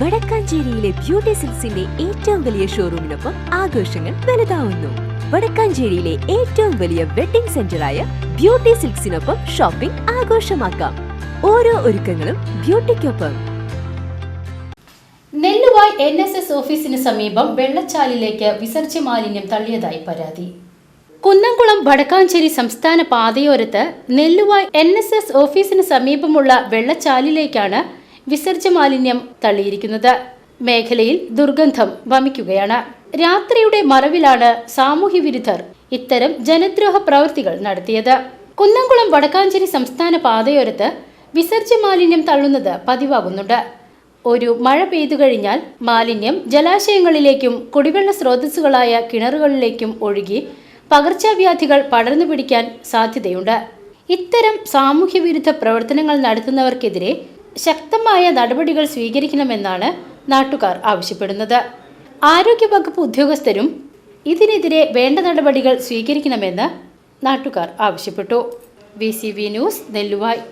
വടക്കാഞ്ചേരിയിലെ beauty സിൽസിന്റെ ഏറ്റവും വലിയ ഷോറൂമിനൊപ്പം ആഘോഷങ്ങൾ വലുതാവുന്നു. വടക്കാഞ്ചേരിയിലെ ഏറ്റവും വലിയ വെഡിംഗ് സെന്ററായ ബ്യൂട്ടി സിൽക്സിനൊപ്പം ഷോപ്പിംഗ് ആഘോഷമാക്കാം. ഓരോ ഒരുക്കങ്ങളും ബ്യൂട്ടിക്കൊപ്പം. നെല്ലുവായ് എൻ എസ് എസ് ഓഫീസിന് സമീപം വെള്ളച്ചാലിലേക്ക് വിസർജ്യ മാലിന്യം തള്ളിയതായി പരാതി. കുന്നംകുളം വടക്കാഞ്ചേരി സംസ്ഥാന പാതയോരത്ത് നെല്ലുവായ് എൻ എസ് എസ് ഓഫീസിന് സമീപമുള്ള വെള്ളച്ചാലിലേക്കാണ് വിസർജ്യ മാലിന്യം തള്ളിയിരിക്കുന്നത്. മേഖലയിൽ ദുർഗന്ധം വമിക്കുകയാണ്. രാത്രിയുടെ മറവിലാണ് സാമൂഹ്യ വിരുദ്ധർ ഇത്തരം ജനദ്രോഹ പ്രവൃത്തികൾ നടത്തിയത്. കുന്നംകുളം വടക്കാഞ്ചേരി സംസ്ഥാന പാതയോരത്ത് വിസർജ്യ മാലിന്യം തള്ളുന്നത് പതിവാകുന്നുണ്ട്. ഒരു മഴ പെയ്തു കഴിഞ്ഞാൽ മാലിന്യം ജലാശയങ്ങളിലേക്കും കുടിവെള്ള സ്രോതസ്സുകളായ കിണറുകളിലേക്കും ഒഴുകി പകർച്ചവ്യാധികൾ പടർന്നു പിടിക്കാൻ സാധ്യതയുണ്ട്. ഇത്തരം സാമൂഹ്യവിരുദ്ധ പ്രവർത്തനങ്ങൾ നടത്തുന്നവർക്കെതിരെ ശക്തമായ നടപടികൾ സ്വീകരിക്കണമെന്നാണ് നാട്ടുകാർ ആവശ്യപ്പെടുന്നത്. ആരോഗ്യവകുപ്പ് ഉദ്യോഗസ്ഥരും ഇതിനെതിരെ വേണ്ട നടപടികൾ സ്വീകരിക്കണമെന്ന് നാട്ടുകാർ ആവശ്യപ്പെട്ടു. V news Nelluvai.